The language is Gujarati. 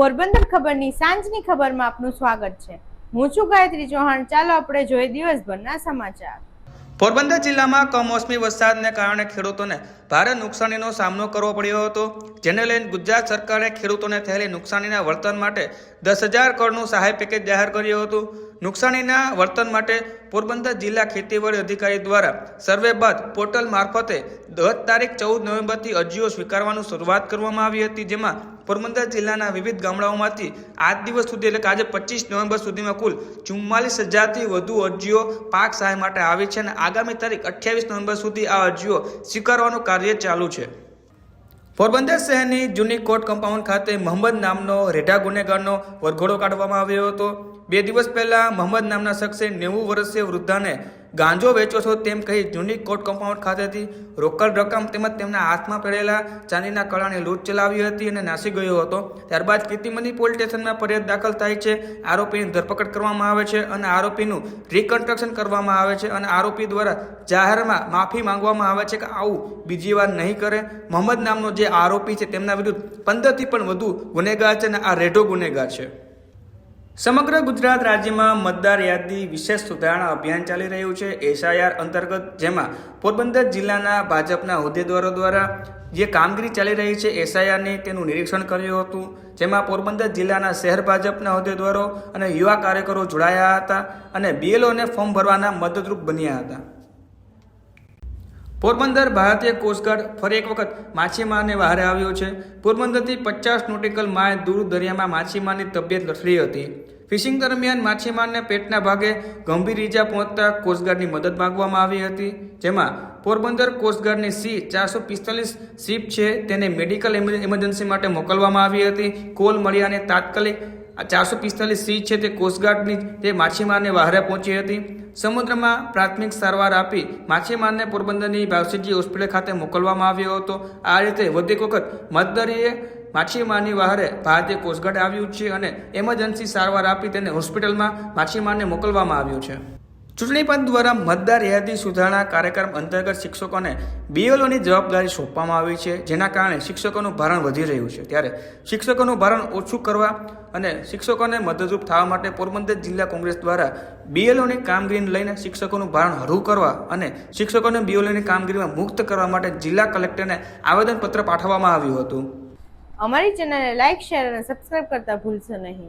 પોરબંદર ખબરની સાંજની ખબરમાં આપનું સ્વાગત છે. હું છું ગાયત્રી ચૌહાણ. ચાલો આપણે જોઈએ દિવસભરના સમાચાર. પોરબંદર જિલ્લામાં કમોસમી વરસાદને કારણે ખેડૂતોને ભારે નુકસાનીનો સામનો કરવો પડ્યો હતો. જેને લઈને ગુજરાત સરકારે ખેડૂતોને થયેલી નુકસાનીના વર્તન માટે દસ હજાર કરોડનું સહાય પેકેજ જાહેર કર્યું હતું. નુકસાનીના વર્તન માટે પોરબંદર જિલ્લા ખેતીવાડી અધિકારી દ્વારા સર્વે બાદ પોર્ટલ મારફતે દસ તારીખ ચૌદ નવેમ્બરથી અરજીઓ સ્વીકારવાનું શરૂઆત કરવામાં આવી હતી. જેમાં પોરબંદર જિલ્લાના વિવિધ ગામડાઓમાંથી આજ દિવસ સુધી એટલે કે આજે પચીસ નવેમ્બર સુધીમાં કુલ ચુમ્માલીસ હજારથી વધુ અરજીઓ પાક સહાય માટે આવી છે અને આગામી તારીખ અઠ્યાવીસ નવેમ્બર સુધી આ અરજીઓ સ્વીકારવાનું કાર્ય ચાલુ છે. પોરબંદર શહેરની જૂની કોર્ટ કમ્પાઉન્ડ ખાતે મોહમ્મદ નામનો રેઢા ગુનેગારનો વરઘોડો કાઢવામાં આવ્યો હતો. બે દિવસ પહેલાં મોહમ્મદ નામના શખ્સે નેવું વર્ષીય વૃદ્ધાને ગાંજો વેચો છો તેમ કહી જૂની કોર્ટ કમ્પાઉન્ડ ખાતેથી રોકડ રકમ તેમજ તેમના હાથમાં પડેલા ચાંદીના કળાની લૂંટ ચલાવી હતી અને નાસી ગયો હતો. ત્યારબાદ કીર્તિમંદી પોલીસ સ્ટેશનમાં ફરિયાદ દાખલ થાય છે. આરોપીની ધરપકડ કરવામાં આવે છે અને આરોપીનું રિકન્સ્ટ્રક્શન કરવામાં આવે છે અને આરોપી દ્વારા જાહેરમાં માફી માંગવામાં આવે છે કે આવું બીજી વાર નહીં કરે. મોહમ્મદ નામનો જે આરોપી છે તેમના વિરુદ્ધ પંદરથી પણ વધુ ગુનેગાર છે અને આ રેઢો ગુનેગાર છે. સમગ્ર ગુજરાત રાજ્યમાં મતદાર યાદી વિશેષ સુધારણા અભિયાન ચાલી રહ્યું છે. એસઆઈઆર અંતર્ગત જેમાં પોરબંદર જિલ્લાના ભાજપના હોદ્દેદારો દ્વારા જે કામગીરી ચાલી રહી છે, એસઆઈઆરની તેનું નિરીક્ષણ કર્યું હતું. જેમાં પોરબંદર જિલ્લાના શહેર ભાજપના હોદ્દેદારો અને યુવા કાર્યકરો જોડાયા હતા અને બીએલઓને ફોર્મ ભરવાના મદદરૂપ બન્યા હતા. પોરબંદર ભારતીય કોસ્ટગાર્ડ ફરી એક વખત માછીમારને બહારે આવ્યો છે. પોરબંદરથી પચાસ નોટિકલ માઇલ દૂર દરિયામાં માછીમારની તબિયત લથડી હતી. ફિશિંગ દરમિયાન માછીમારને પેટના ભાગે ગંભીર ઈજા પહોંચતા કોસ્ટગાર્ડની મદદ માંગવામાં આવી હતી, જેમાં પોરબંદર કોસ્ટગાર્ડની સી ચારસો પિસ્તાલીસ શિપ છે તેને મેડિકલ ઇમરજન્સી માટે મોકલવામાં આવી હતી. કોલ મળ્યાને તાત્કાલિક ચારસો પિસ્તાલીસ સી છે તે કોસ્ટગાર્ડની તે માછીમારને વહારે પહોંચી હતી. સમુદ્રમાં પ્રાથમિક સારવાર આપી માછીમારને પોરબંદરની ભાવસીજી હોસ્પિટલ ખાતે મોકલવામાં આવ્યો હતો. આ રીતે વધુ વખત મતદરીએ માછીમારની વહારે ભારતીય કોસ્ટગાર્ડ આવ્યું છે અને એમરજન્સી સારવાર આપી તેને હોસ્પિટલમાં માછીમારને મોકલવામાં આવ્યું છે. ચૂંટણી પંચ દ્વારા મતદાર યાદી સુધારણા કાર્યક્રમ અંતર્ગત શિક્ષકોને બીએલઓની જવાબદારી સોંપવામાં આવી છે, જેના કારણે શિક્ષકોનું ભારણ વધી રહ્યું છે. ત્યારે શિક્ષકોનું ભારણ ઓછું કરવા અને શિક્ષકોને મદદરૂપ થવા માટે પોરબંદર જિલ્લા કોંગ્રેસ દ્વારા બીએલઓની કામગીરીને લઈને શિક્ષકોનું ભારણ હળવું કરવા અને શિક્ષકોને બીએલઓની કામગીરીમાં મુક્ત કરવા માટે જિલ્લા કલેક્ટરને આવેદનપત્ર પાઠવવામાં આવ્યું હતું. અમારી ચેનલને લાઇક શેર અને સબસ્ક્રાઇબ કરતા ભૂલશો નહીં.